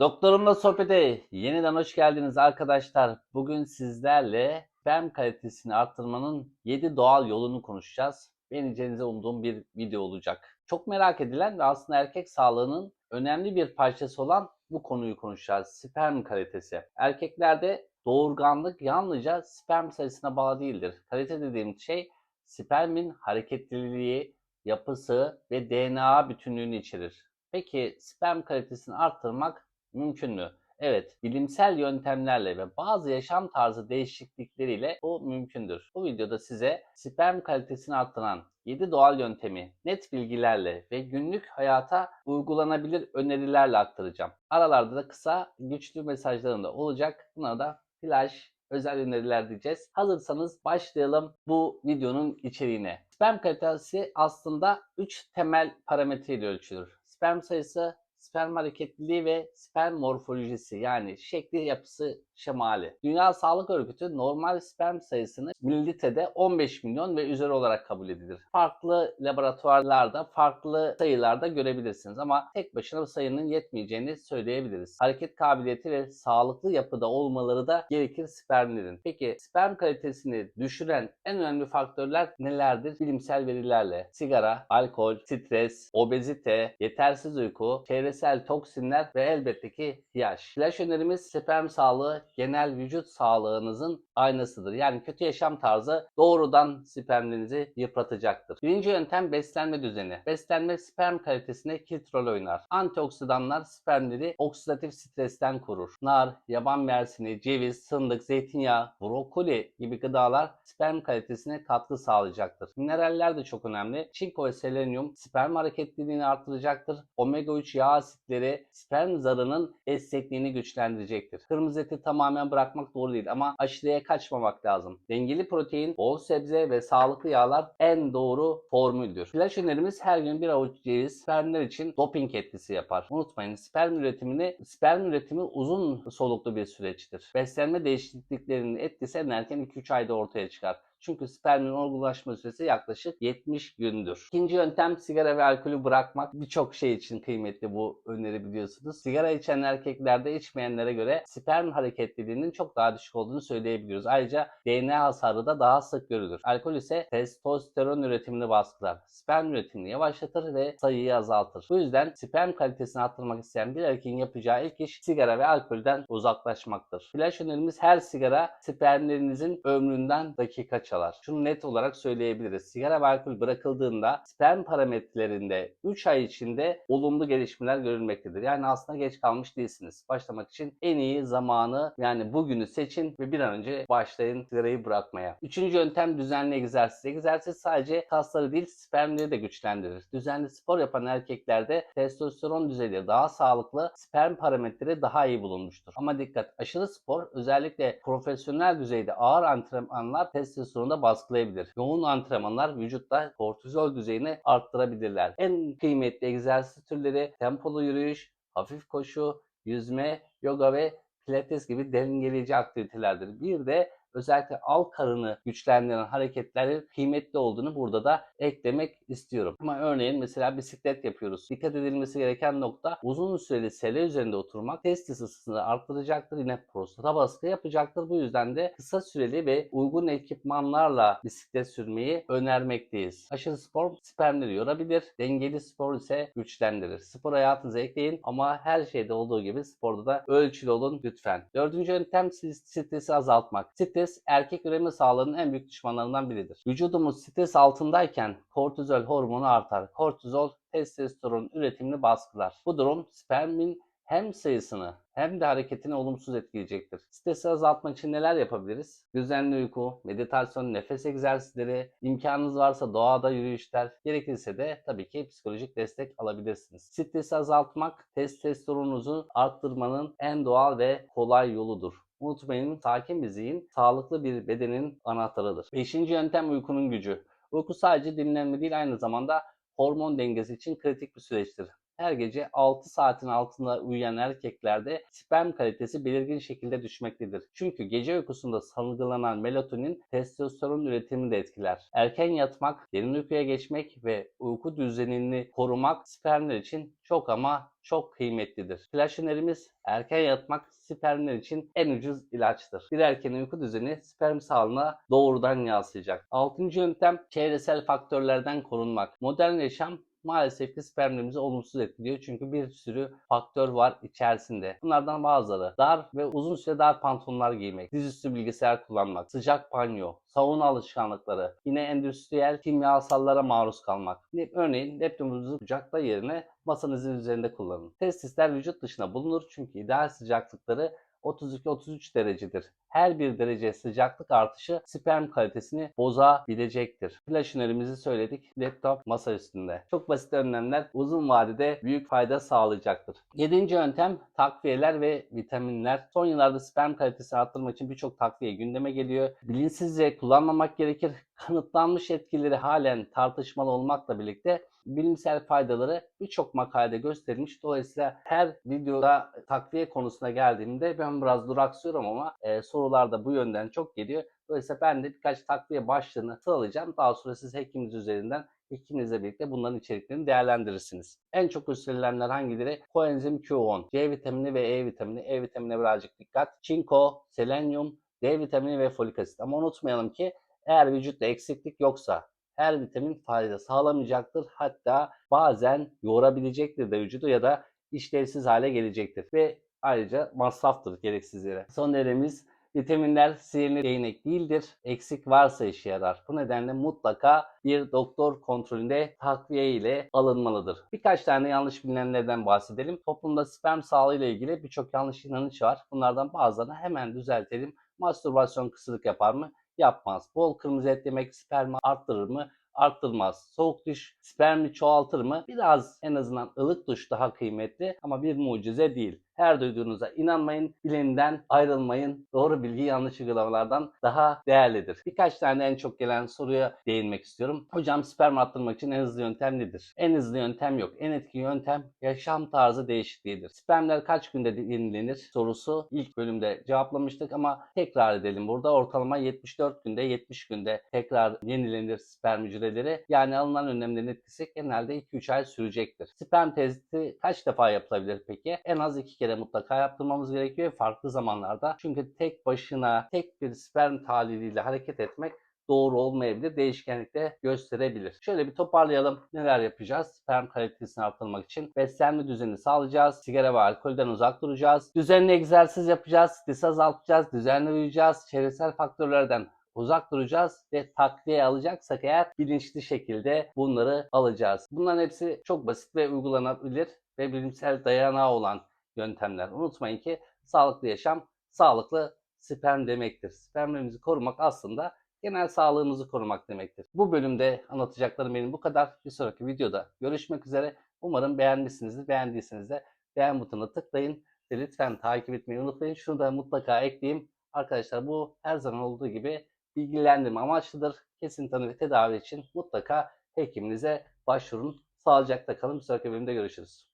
Doktorumla sohbete yeniden hoş geldiniz arkadaşlar. Bugün sizlerle sperm kalitesini arttırmanın 7 doğal yolunu konuşacağız. Beğeneceğinizi umduğum bir video olacak. Çok merak edilen ve aslında erkek sağlığının önemli bir parçası olan bu konuyu konuşacağız. Sperm kalitesi. Erkeklerde doğurganlık yalnızca sperm sayısına bağlı değildir. Kalite dediğim şey spermin hareketliliği, yapısı ve DNA bütünlüğünü içerir. Peki sperm kalitesini arttırmak mümkün mü? Evet, bilimsel yöntemlerle ve bazı yaşam tarzı değişiklikleriyle bu mümkündür. Bu videoda size sperm kalitesini arttıran 7 doğal yöntemi net bilgilerle ve günlük hayata uygulanabilir önerilerle aktaracağım. Aralarda da kısa, güçlü mesajlarım da olacak. Bunlara da flash, özel öneriler diyeceğiz. Hazırsanız başlayalım bu videonun içeriğine. Sperm kalitesi aslında 3 temel parametre ile ölçülür. Sperm sayısı, sperm hareketliliği ve sperm morfolojisi yani şekli, yapısı, şemali. Dünya Sağlık Örgütü normal sperm sayısını mililitrede 15 milyon ve üzeri olarak kabul edilir. Farklı laboratuvarlarda farklı sayılarda görebilirsiniz ama tek başına bu sayının yetmeyeceğini söyleyebiliriz. Hareket kabiliyeti ve sağlıklı yapıda olmaları da gerekir spermlerin. Peki sperm kalitesini düşüren en önemli faktörler nelerdir? Bilimsel verilerle sigara, alkol, stres, obezite, yetersiz uyku, çevresel toksinler ve elbette ki yaş. Flash önerimiz sperm sağlığı genel vücut sağlığınızın aynasıdır. Yani kötü yaşam tarzı doğrudan spermlerinizi yıpratacaktır. Birinci yöntem beslenme düzeni. Beslenme sperm kalitesine kilit rol oynar. Antioksidanlar spermleri oksidatif stresten korur. Nar, yaban mersini, ceviz, fındık, zeytinyağı, brokoli gibi gıdalar sperm kalitesine katkı sağlayacaktır. Mineraller de çok önemli. Çinko ve selenyum sperm hareketliliğini artıracaktır. Omega 3 yağ asitleri sperm zarının esnekliğini güçlendirecektir. Kırmızı eti tamamen bırakmak doğru değil ama aşırıya kaçmamak lazım. Dengeli protein, bol sebze ve sağlıklı yağlar en doğru formüldür. Flash önerimiz her gün bir avuç ceviz spermler için doping etkisi yapar. Unutmayın sperm üretimini sperm üretimi uzun soluklu bir süreçtir. Beslenme değişikliklerinin etkisi en erken 2-3 ayda ortaya çıkar. Çünkü spermin olgunlaşma süresi yaklaşık 70 gündür. İkinci yöntem sigara ve alkolü bırakmak. Birçok şey için kıymetli bu öneri biliyorsunuz. Sigara içen erkeklerde içmeyenlere göre sperm hareketliliğinin çok daha düşük olduğunu söyleyebiliyoruz. Ayrıca DNA hasarı da daha sık görülür. Alkol ise testosteron üretimini baskılar. Sperm üretimini yavaşlatır ve sayıyı azaltır. Bu yüzden sperm kalitesini arttırmak isteyen bir erkeğin yapacağı ilk iş sigara ve alkolden uzaklaşmaktır. Flash önerimiz her sigara spermlerinizin ömründen dakika çalar. Şunu net olarak söyleyebiliriz. Sigara ve alkol bırakıldığında sperm parametrelerinde 3 ay içinde olumlu gelişmeler görülmektedir. Yani aslında geç kalmış değilsiniz. Başlamak için en iyi zamanı yani bugünü seçin ve bir an önce başlayın sigarayı bırakmaya. Üçüncü yöntem düzenli egzersiz. Egzersiz sadece kasları değil spermleri de güçlendirir. Düzenli spor yapan erkeklerde testosteron düzeyleri daha sağlıklı, sperm parametreleri daha iyi bulunmuştur. Ama dikkat aşırı spor özellikle profesyonel düzeyde ağır antrenmanlar testosteronu da baskılayabilir. Yoğun antrenmanlar vücutta kortizol düzeyini arttırabilirler. En kıymetli egzersiz türleri tempolu yürüyüş, hafif koşu, yüzme, yoga ve pilates gibi dengeleyici aktivitelerdir. Bir de özellikle alt karını güçlendiren hareketlerin kıymetli olduğunu burada da eklemek istiyorum. Ama örneğin mesela bisiklet yapıyoruz. Dikkat edilmesi gereken nokta uzun süreli sele üzerinde oturmak testis ısısını arttıracaktır. Yine prostata baskı yapacaktır. Bu yüzden de kısa süreli ve uygun ekipmanlarla bisiklet sürmeyi önermekteyiz. Aşırı spor spermleri yorabilir. Dengeli spor ise güçlendirir. Spor hayatınıza ekleyin ama her şeyde olduğu gibi sporda da ölçülü olun lütfen. Dördüncü yöntem stresi azaltmak. Stres erkek üreme sağlığının en büyük düşmanlarından biridir. Vücudumuz stres altındayken kortizol hormonu artar. Kortizol testosteron üretimini baskılar. Bu durum spermin hem sayısını hem de hareketini olumsuz etkileyecektir. Stresi azaltmak için neler yapabiliriz? Düzenli uyku, meditasyon, nefes egzersizleri, imkanınız varsa doğada yürüyüşler, gerekirse de tabii ki psikolojik destek alabilirsiniz. Stresi azaltmak, testosteronunuzu arttırmanın en doğal ve kolay yoludur. Unutmayın sakin bir zihin, sağlıklı bir bedenin anahtarıdır. Beşinci yöntem uykunun gücü. Uyku sadece dinlenme değil aynı zamanda hormon dengesi için kritik bir süreçtir. Her gece 6 saatin altında uyuyan erkeklerde sperm kalitesi belirgin şekilde düşmektedir. Çünkü gece uykusunda salgılanan melatonin testosteron üretimini de etkiler. Erken yatmak, derin uykuya geçmek ve uyku düzenini korumak spermler için çok ama çok kıymetlidir. Flash önerimiz erken yatmak spermler için en ucuz ilaçtır. Bir erkeğin uyku düzeni sperm sağlığına doğrudan yansıyacak. Altıncı yöntem çevresel faktörlerden korunmak. Modern yaşam maalesef ki spermlerimizi olumsuz etkiliyor. Çünkü bir sürü faktör var içerisinde. Bunlardan bazıları dar ve uzun süre dar pantolonlar giymek, dizüstü bilgisayar kullanmak, sıcak banyo, sauna alışkanlıkları, yine endüstriyel kimyasallara maruz kalmak. Örneğin laptopunuzu kucakta yerine masanızın üzerinde kullanın. Testisler vücut dışına bulunur çünkü ideal sıcaklıkları 32-33 derecedir. Her bir derece sıcaklık artışı sperm kalitesini bozabilecektir. Flash önerimizi söyledik. Laptop masa üstünde. Çok basit önlemler uzun vadede büyük fayda sağlayacaktır. Yedinci yöntem takviyeler ve vitaminler. Son yıllarda sperm kalitesini arttırmak için birçok takviye gündeme geliyor. Bilinçsizce kullanmamak gerekir. Kanıtlanmış etkileri halen tartışmalı olmakla birlikte bilimsel faydaları birçok makalede gösterilmiş. Dolayısıyla her videoda takviye konusuna geldiğimde ben biraz duraksıyorum ama e, sorular da bu yönden çok geliyor. Dolayısıyla ben de birkaç takviye başlığını sıralayacağım. Daha sonra siz hekiminiz üzerinden ikinizle birlikte bunların içeriklerini değerlendirirsiniz. En çok gösterilenler hangileri? Koenzim Q10, C vitamini ve E vitamini. E vitamine birazcık dikkat. Çinko, selenyum, D vitamini ve folik asit. Ama unutmayalım ki eğer vücutta eksiklik yoksa her vitamin fayda sağlamayacaktır. Hatta bazen yorabilecektir de vücudu ya da işlevsiz hale gelecektir. Ve ayrıca masraftır gereksiz yere. Son deremiz vitaminler sihirli değnek değildir. Eksik varsa işe yarar. Bu nedenle mutlaka bir doktor kontrolünde takviye ile alınmalıdır. Birkaç tane yanlış bilinenlerden bahsedelim. Toplumda sperm sağlığı ile ilgili birçok yanlış inanış var. Bunlardan bazılarını hemen düzeltelim. Mastürbasyon kısırlık yapar mı? Yapmaz. Bol kırmızı et yemek spermi arttırır mı? arttırmaz. Soğuk duş spermi çoğaltır mı? Biraz en azından ılık duş daha kıymetli ama bir mucize değil. Her duyduğunuza inanmayın, bilimden ayrılmayın. Doğru bilgi yanlış uygulamalardan daha değerlidir. Birkaç tane en çok gelen soruya değinmek istiyorum. Hocam sperm arttırmak için en hızlı yöntem nedir? En hızlı yöntem yok. En etkili yöntem yaşam tarzı değişikliğidir. Spermler kaç günde yenilenir sorusu ilk bölümde cevaplamıştık ama tekrar edelim burada. Ortalama 74 günde 70 günde tekrar yenilenir sperm hücreleri. Yani alınan önlemlerin etkisi genelde 2-3 ay sürecektir. Sperm testi kaç defa yapılabilir peki? En az 2 kere mutlaka yaptırmamız gerekiyor farklı zamanlarda. Çünkü tek başına tek bir sperm tahliliyle hareket etmek doğru olmayabilir. Değişkenlik de gösterebilir. Şöyle bir toparlayalım. Neler yapacağız? Sperm kalitesini arttırmak için beslenme düzenini sağlayacağız. Sigara ve alkolden uzak duracağız. Düzenli egzersiz yapacağız. Stres azaltacağız. Düzenli uyuyacağız. Çevresel faktörlerden uzak duracağız ve takviye alacaksak eğer bilinçli şekilde bunları alacağız. Bunların hepsi çok basit ve uygulanabilir ve bilimsel dayanağı olan yöntemler. Unutmayın ki sağlıklı yaşam sağlıklı sperm demektir. Spermlerimizi korumak aslında genel sağlığımızı korumak demektir. Bu bölümde anlatacaklarım benim bu kadar. Bir sonraki videoda görüşmek üzere. Umarım beğenmişsinizdir. Beğendiyseniz de beğen butonuna tıklayın ve lütfen takip etmeyi unutmayın. Şunu da mutlaka ekleyeyim. Arkadaşlar bu her zaman olduğu gibi bilgilendirme amaçlıdır. Kesin tanı ve tedavi için mutlaka hekiminize başvurun. Sağlıcakla kalın. Bir sonraki bölümde görüşürüz.